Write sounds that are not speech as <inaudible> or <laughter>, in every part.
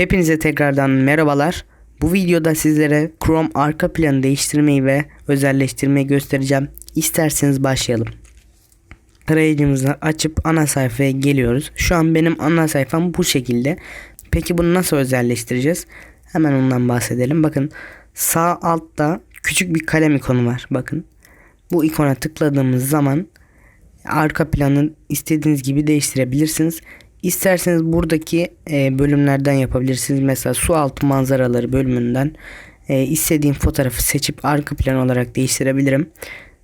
Hepinize tekrardan merhabalar. Bu videoda sizlere Chrome arka planı değiştirmeyi ve özelleştirmeyi göstereceğim. İsterseniz başlayalım. Tarayıcımızı açıp ana sayfaya geliyoruz. Şu an benim ana sayfam bu şekilde. Peki bunu nasıl özelleştireceğiz? Hemen ondan bahsedelim. Bakın sağ altta küçük bir kalem ikonu var. Bakın. Bu ikona tıkladığımız zaman arka planı istediğiniz gibi değiştirebilirsiniz. İsterseniz buradaki e, bölümlerden yapabilirsiniz. Mesela su altı manzaraları bölümünden e, istediğim fotoğrafı seçip arka plan olarak değiştirebilirim.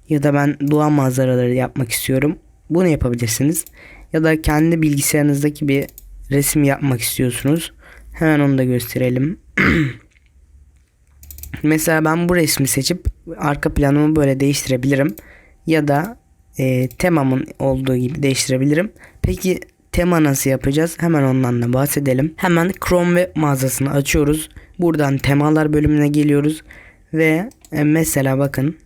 Ya da ben doğa manzaraları yapmak istiyorum. Bunu yapabilirsiniz. Ya da kendi bilgisayarınızdaki bir resim yapmak istiyorsunuz. Hemen onu da gösterelim. <clears throat> Mesela ben bu resmi seçip arka planımı böyle değiştirebilirim. Ya da e, temamın olduğu gibi değiştirebilirim. Peki tema nasıl yapacağız? Hemen ondan da bahsedelim. Hemen Chrome web mağazasını açıyoruz. Buradan temalar bölümüne geliyoruz. Ve e, mesela bakın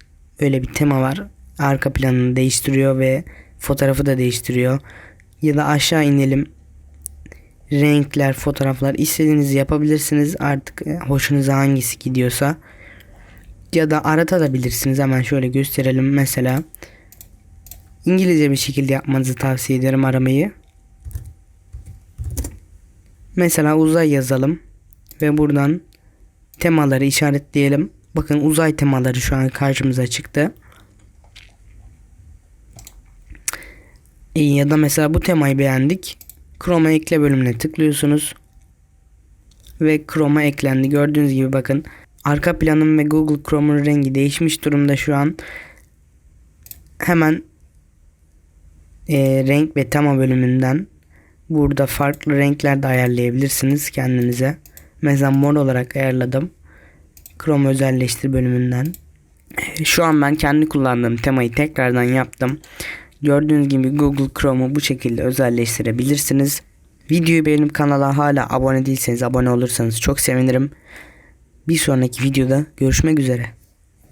öyle bir tema var. Arka planını değiştiriyor ve fotoğrafı da değiştiriyor. Ya da aşağı inelim. Renkler, fotoğraflar istediğinizi yapabilirsiniz. Artık e, hoşunuza hangisi gidiyorsa. Ya da aratabilirsiniz. Hemen şöyle gösterelim. Mesela İngilizce bir şekilde yapmanızı tavsiye ederim aramayı. Mesela uzay yazalım ve buradan temaları işaretleyelim. Bakın uzay temaları şu an karşımıza çıktı. Ya da mesela bu temayı beğendik. Chrome'a ekle bölümüne tıklıyorsunuz. Ve Chrome'a eklendi. Gördüğünüz gibi bakın arka planım ve Google Chrome'un rengi değişmiş durumda şu an. Hemen e, renk ve tema bölümünden burada farklı renkler de ayarlayabilirsiniz kendinize. Mesela mor olarak ayarladım. Chrome özelleştir bölümünden. E, Şu an ben kendi kullandığım temayı tekrardan yaptım. Gördüğünüz gibi Google Chrome'u bu şekilde özelleştirebilirsiniz. Videoyu beğenip kanala hala abone değilseniz abone olursanız çok sevinirim. Bir sonraki videoda görüşmek üzere.